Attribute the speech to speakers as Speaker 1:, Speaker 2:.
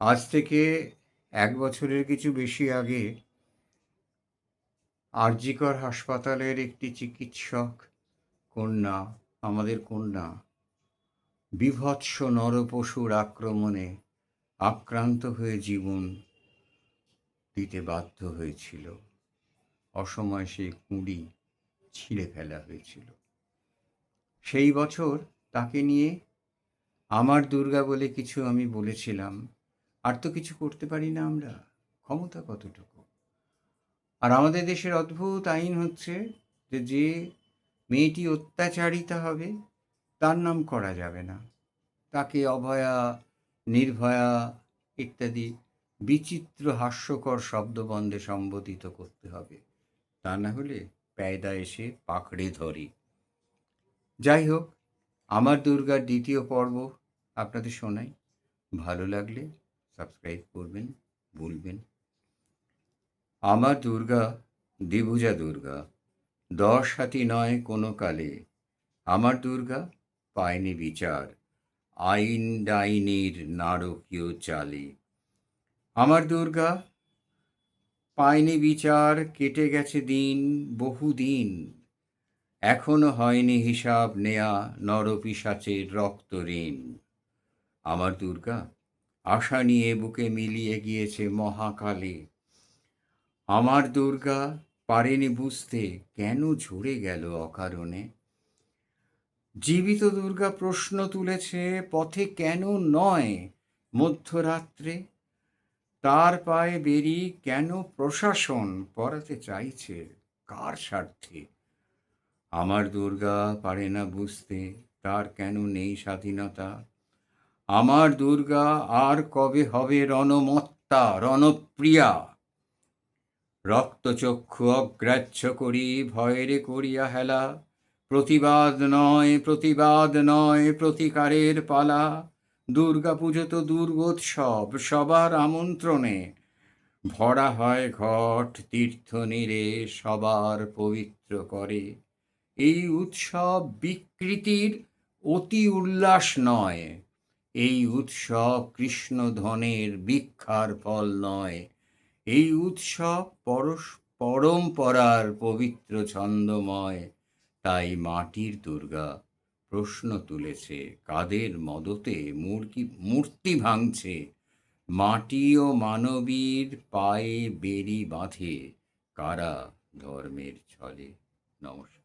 Speaker 1: আজ থেকে এক বছরের কিছু বেশি আগে আরজিকর হাসপাতালের একটি চিকিৎসক কন্যা, আমাদের কন্যা, বীভৎস নরপশুর আক্রমণে আক্রান্ত হয়ে জীবন দিতে বাধ্য হয়েছিল। অসময় সেই কুঁড়ি ছিঁড়ে ফেলা হয়েছিল। সেই বছর তাকে নিয়ে আমার দুর্গা বলে কিছু আমি বলেছিলাম। আর তো কিছু করতে পারি না আমরা। ক্ষমতা কতটুকু? আর আমাদের দেশের অদ্ভুত আইন হচ্ছে যে যে মেয়েটি অত্যাচারিতা হবে, তার নাম করা যাবে না। তাকে অভয়া, নির্ভয়া ইত্যাদি বিচিত্র হাস্যকর শব্দবন্ধে সম্বোধিত করতে হবে। তা না হলে পায়দা এসে পাকড়ে ধরে। যাই হোক, আমার দুর্গার দ্বিতীয় পর্ব আপনাদের শোনাই। ভালো লাগলে সাবস্ক্রাইব করবেন বলবেন আমার দুর্গা, দ্বিভুজা দুর্গা, দশ হাতি নয় কোনো কালে। আমার দুর্গা, পায়নি বিচার, আইন ডাইনির নারকীয় চালে। আমার দুর্গা, পায়নি বিচার, কেটে গেছে দিন, বহু দিন। এখনও হয়নি হিসাব নেয়া নরপিসাচের রক্ত ঋণ। আমার দুর্গা আশা নিয়ে বুকে মিলিয়ে গিয়েছে মহাকালে। আমার দুর্গা পারেনি বুঝতে কেন ঝরে গেল অকারণে? জীবিত দুর্গা প্রশ্ন তুলেছে, পথে কেন নয় মধ্যরাত্রে? তার পায়ে বেরি কেন প্রশাসন পড়াতে চাইছে কার স্বার্থে? আমার দুর্গা পারে না বুঝতে, তার কেন নেই স্বাধীনতা? আমার দুর্গা আর কবে হবে রণমত্তা, রণপ্রিয়া? রক্তচক্ষু অগ্রাহ্য করি, ভয়েরে করিয়া হেলা। প্রতিবাদ নয় প্রতিবাদ নয়, প্রতিকারের পালা। দুর্গা পুজো তো দুর্গোৎসব, সবার আমন্ত্রণে। ভরা হয় ঘট, তীর্থ নিরে সবার পবিত্র করে। এই উৎসব বিকৃতির অতি উল্লাস নয়। এই উৎসব কৃষ্ণ ধনের ভিক্ষার ফল নয়। এই উৎসব পরশ, পরম্পরার পবিত্র ছন্দময়। তাই মাটির দুর্গা প্রশ্ন তুলেছে, কাদের মদতে মূর্তি মূর্তি ভাঙছে? মাটি ও মানবীর পায়ে বেরি বাঁধে কারা ধর্মের ছলে? নমস্কার।